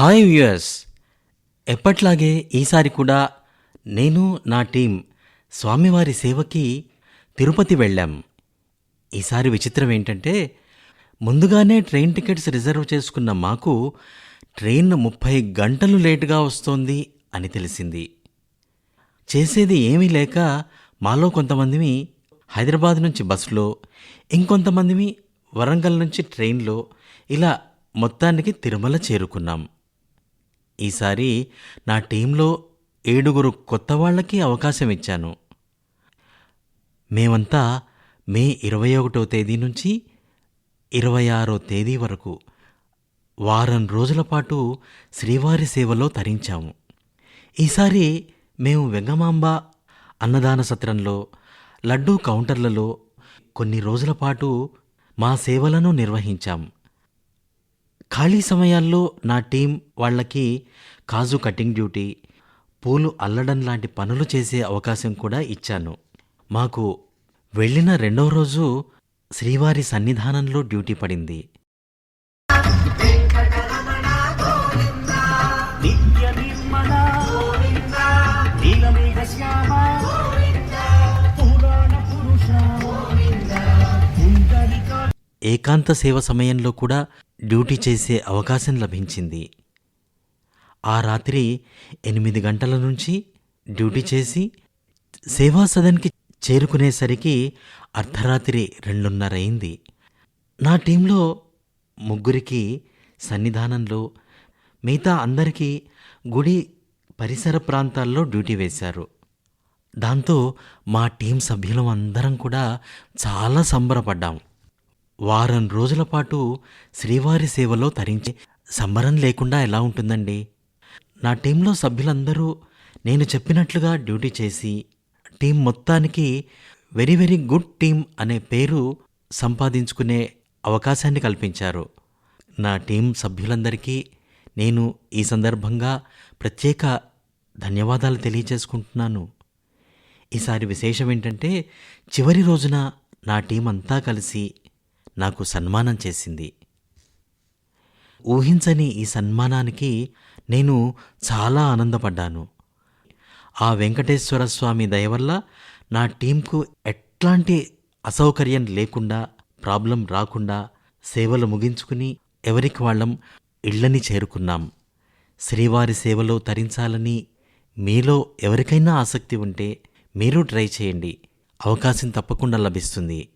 Hi viewers. ఎప్పట్లాగే ఈసారి కూడా నేను నా టీం స్వామివారి సేవకి తిరుపతి వెళ్ళాం. ఈసారి విచిత్రం ఏంటంటే ముందుగానే ట్రైన్ టికెట్స్ రిజర్వ్ చేసుకున్న మాకు ట్రైన్ ముప్పై గంటలు లేటుగా వస్తోంది అని తెలిసింది. చేసేది ఏమీ లేక మాలో కొంతమందిమి హైదరాబాద్ నుంచి బస్సులో ఇంకొంతమందిమి వరంగల్ నుంచి ట్రైన్లో ఇలా మొత్తానికి తిరుమల చేరుకున్నాం. ఈసారి నా టీంలో ఏడుగురు కొత్త వాళ్ళకి అవకాశం ఇచ్చాను. మేమంతా మే ఇరవై ఒకటో తేదీ నుంచి ఇరవై ఆరో తేదీ వరకు వారం రోజుల పాటు శ్రీవారి సేవలో తరించాము. ఈసారి మేము వెంగమాంబ అన్నదాన సత్రంలో లడ్డూ కౌంటర్లలో కొన్ని రోజుల పాటు మా సేవలను నిర్వహించాం. ఖాళీ సమయాల్లో నా టీం వాళ్ళకి కాజు కటింగ్ డ్యూటీ పూలు అల్లడం లాంటి పనులు చేసే అవకాశం కూడా ఇచ్చాను. మాకు వెళ్ళిన రెండవ రోజు శ్రీవారి సన్నిధానంలో డ్యూటీ పడింది. ఏకాంత సేవ సమయంలో కూడా డ్యూటీ చేసే అవకాశం లభించింది. ఆ రాత్రి ఎనిమిది గంటల నుంచి డ్యూటీ చేసి సేవా సదన్కి చేరుకునేసరికి అర్ధరాత్రి రెండున్నర అయింది నా టీంలో ముగ్గురికి సన్నిధానంలో మిగతా అందరికీ గుడి పరిసర ప్రాంతాల్లో డ్యూటీ వేశారు. దాంతో మా టీం సభ్యులం అందరం కూడా చాలా సంబరపడ్డాం. వారం రోజుల పాటు శ్రీవారి సేవలో తరించి సంబరం లేకుండా ఎలా ఉంటుందండి? నా టీంలో సభ్యులందరూ నేను చెప్పినట్లుగా డ్యూటీ చేసి టీం మొత్తానికి వెరీ వెరీ గుడ్ టీం అనే పేరు సంపాదించుకునే అవకాశాన్ని కల్పించారు. నా టీం సభ్యులందరికీ నేను ఈ సందర్భంగా ప్రత్యేక ధన్యవాదాలు తెలియజేసుకుంటున్నాను. ఈసారి విశేషం ఏంటంటే చివరి రోజున నా టీం అంతా కలిసి నాకు సన్మానం చేసింది. ఊహించని ఈ సన్మానానికి నేను చాలా ఆనందపడ్డాను. ఆ వెంకటేశ్వర స్వామి దయ వల్ల నా టీంకు ఎట్లాంటి అసౌకర్యం లేకుండా ప్రాబ్లం రాకుండా సేవలు ముగించుకుని ఎవరికి వాళ్ళం ఇళ్ళని చేరుకున్నాం. శ్రీవారి సేవలో తరించాలని మీలో ఎవరికైనా ఆసక్తి ఉంటే మీరు ట్రై చేయండి. అవకాశం తప్పకుండా లభిస్తుంది.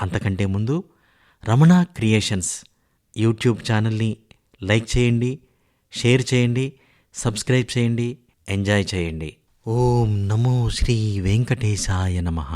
అంతకంటే ముందు రమణ క్రియేషన్స్ యూట్యూబ్ ఛానల్ని లైక్ చేయండి షేర్ చేయండి సబ్స్క్రైబ్ చేయండి ఎంజాయ్ చేయండి. ఓం నమో శ్రీ వెంకటేశాయ నమః.